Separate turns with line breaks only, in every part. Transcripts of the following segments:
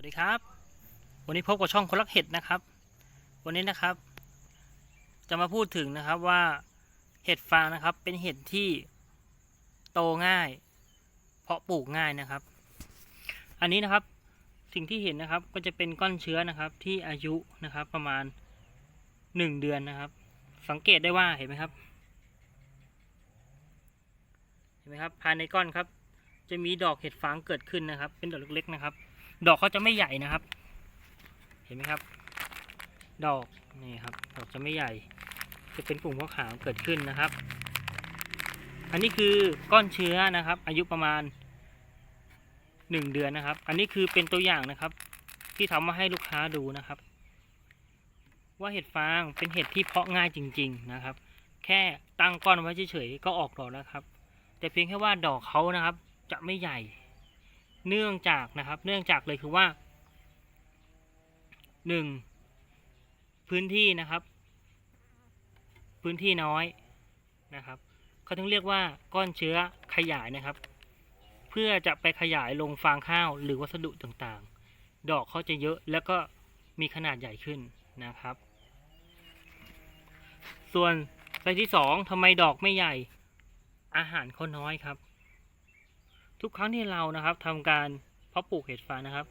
วัสดีครับ วันนี้พบกับช่องคนรักเห็ดนะครับ วันนี้นะครับ จะมาพูดถึงนะครับว่าเห็ดฟางนะครับ เป็นเห็ดที่โตง่าย เพาะปลูกง่ายนะครับ อันนี้นะครับสิ่งที่เห็นนะครับก็จะเป็นก้อนเชื้อนะครับที่อายุนะครับประมาณหนึ่งเดือนนะครับ สังเกตได้ว่าเห็นไหมครับ เห็นไหมครับภายในก้อนครับ จะมีดอกเห็ดฟางเกิดขึ้นนะครับ เป็นดอกเล็กๆนะครับ ดอกเขาจะไม่ใหญ่นะครับ เห็นไหมครับ ดอกนี่ครับ ดอกจะไม่ใหญ่ จะเป็นกลุ่มขาวๆเกิดขึ้นนะครับ อันนี้คือก้อนเชื้อนะครับ อายุประมาณหนึ่งเดือนนะครับ อันนี้คือเป็นตัวอย่างนะครับ ที่ทำมาให้ลูกค้าดูนะครับ ว่าเห็ดฟางเป็นเห็ดที่เพาะง่ายจริง ๆนะครับ แค่ตั้งก้อนไว้เฉยๆก็ออกดอกแล้วครับ แต่เพียงแค่ว่าดอกเขานะครับ จะไม่ใหญ่ เนื่องจากนะครับ เนื่องจากเลยคือว่าหนึ่งพื้นที่นะครับ พื้นที่น้อยนะครับเขาถึงเรียกว่าก้อนเชื้อขยายนะครับ เพื่อจะไปขยายลงฟางข้าวหรือวัสดุต่างๆ ดอกเขาจะเยอะแล้วก็มีขนาดใหญ่ขึ้นนะครับ ส่วนไซส์ที่สองทำไมดอกไม่ใหญ่ อาหารเขาน้อยครับ ทุกครั้งที่เรานะครับทำการเพาะปลูกเห็ดฟางนะครับ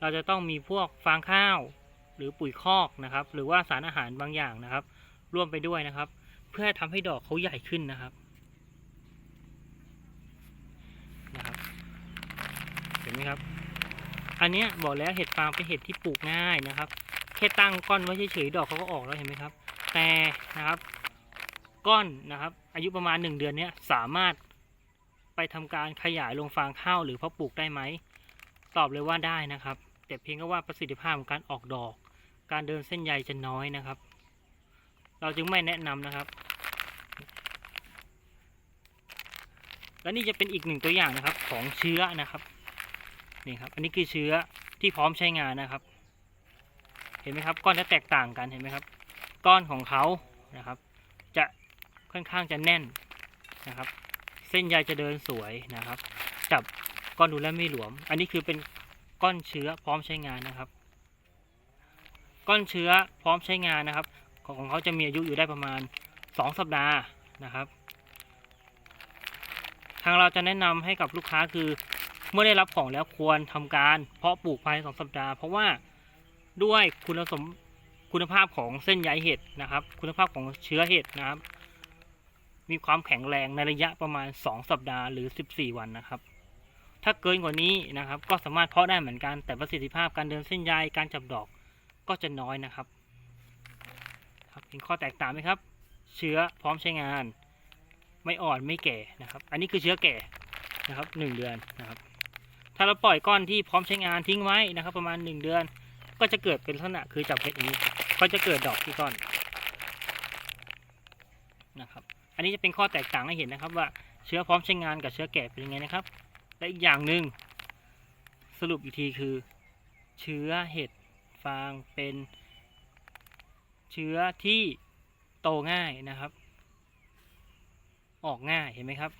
เราจะต้องมีพวกฟางข้าว หรือปุ๋ยคอกนะครับ หรือว่าสารอาหารบางอย่างนะครับ ร่วมไปด้วยนะครับ เพื่อทำให้ดอกเขาใหญ่ขึ้นนะครับนะครับ เห็นไหมครับ อันเนี้ยบอกแล้วเห็ดฟางเป็นเห็ดที่ปลูกง่ายนะครับแค่ตั้งก้อนไว้เฉยๆดอกเขาก็ออกแล้วเห็นไหมครับ แต่นะครับ ก้อนนะครับ อายุประมาณหนึ่งเดือนเนี้ยสามารถ ไปทำการขยายลงฟางข้าวหรือเพาะปลูกได้ไหม ตอบเลยว่าได้นะครับ แต่เพียงแค่ว่าประสิทธิภาพของการออกดอก การเดินเส้นใยจะน้อยนะครับ เราจึงไม่แนะนำนะครับ และนี่จะเป็นอีกหนึ่งตัวอย่างนะครับของเชื้อนะครับนี่ครับ อันนี้คือเชื้อที่พร้อมใช้งานนะครับ เห็นไหมครับ ก้อนจะแตกต่างกันเห็นไหมครับ ก้อนของเขานะครับ จะค่อนข้างจะแน่นนะครับ เส้นใยจะเดินสวยนะครับ จับก้อนดูแลไม่หลวม อันนี้คือเป็นก้อนเชื้อพร้อมใช้งานนะครับ ก้อนเชื้อพร้อมใช้งานนะครับ ของเขาจะมีอายุอยู่ได้ประมาณ 2 สัปดาห์นะครับ ทางเราจะแนะนำให้กับลูกค้าคือ เมื่อได้รับของแล้วควรทำการเพาะปลูกภายในสองสัปดาห์ เพราะว่าด้วยคุณสมคุณภาพของเส้นใยเห็ดนะครับ คุณภาพของเชื้อเห็ดนะครับ มีความแข็งแรงในระยะประมาณ 2 สัปดาห์หรือ 14 วันนะครับ ถ้าเกินกว่านี้นะครับ ก็สามารถเพาะได้เหมือนกัน แต่ประสิทธิภาพการเดินเส้นใยการจับดอกก็จะน้อยนะครับครับเห็นข้อแตกต่างไหมครับ เชื้อพร้อมใช้งาน ไม่อ่อนไม่แก่นะครับ อันนี้คือเชื้อแก่นะครับหนึ่งเดือนนะครับ ถ้าเราปล่อยก้อนที่พร้อมใช้งานทิ้งไว้นะครับ ประมาณหนึ่งเดือน ก็จะเกิดเป็นลักษณะคือจับเห็ดนี้ก็จะเกิดดอกที่ก้อน นะครับ อันนี้จะเป็นข้อแตกต่างให้เห็นนะครับ ว่าเชื้อพร้อมใช้งานกับเชื้อแก่เป็นยังไงนะครับ และอีกอย่างหนึ่งสรุปอีกทีคือ เชื้อเห็ดฟางเป็น เชื้อที่โตง่ายนะครับ ออกง่ายเห็นไหมครับ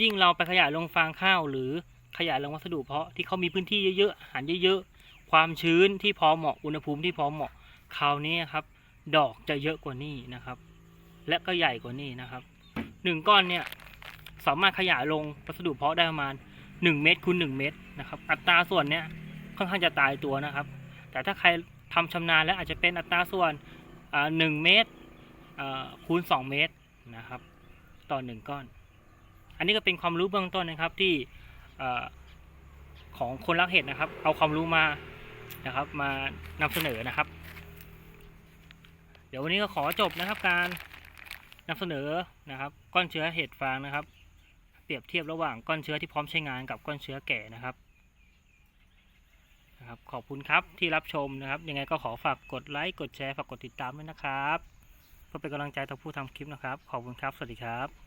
ยิ่งเราไปขยายลงฟางข้าว หรือขยายลงวัสดุเพาะที่เขามีพื้นที่เยอะๆอาหารเยอะๆความชื้นที่พอเหมาะอุณหภูมิที่พอเหมาะคราวนี้ครับ ดอกจะเยอะกว่านี้นะครับ และก็ใหญ่กว่านี้นะครับหนึ่งก้อนเนี่ยสามารถขยายลงวัสดุเพาะได้ประมาณ 1 เมตรคูณ1เมตรนะครับ อัตราส่วนเนี้ยค่อนข้างจะตายตัวนะครับ แต่ถ้าใครทำชำนาญแล้วอาจจะเป็นอัตราส่วนอ่าหนึ่งเมตรอ่าคูณ 2 เมตรนะครับ ต่อหนึ่งก้อน อันนี้ก็เป็นความรู้เบื้องต้นนะครับที่อ่าของคนรักเห็ดนะครับ เอาความรู้มานะครับ มานำเสนอนะครับ เดี๋ยววันนี้ก็ขอจบนะครับการ นำเสนอนะครับ ก้อนเชื้อเห็ดฟางนะครับ เปรียบเทียบระหว่างก้อนเชื้อที่พร้อมใช้งานกับก้อนเชื้อแก่นะครับนะครับ ขอบคุณครับที่รับชมนะครับ ยังไงก็ขอฝากกดไลค์กดแชร์ฝากกดติดตามด้วยนะครับเพื่อเป็นกำลังใจต่อผู้ทำคลิปนะครับ ขอบคุณครับ สวัสดีครับ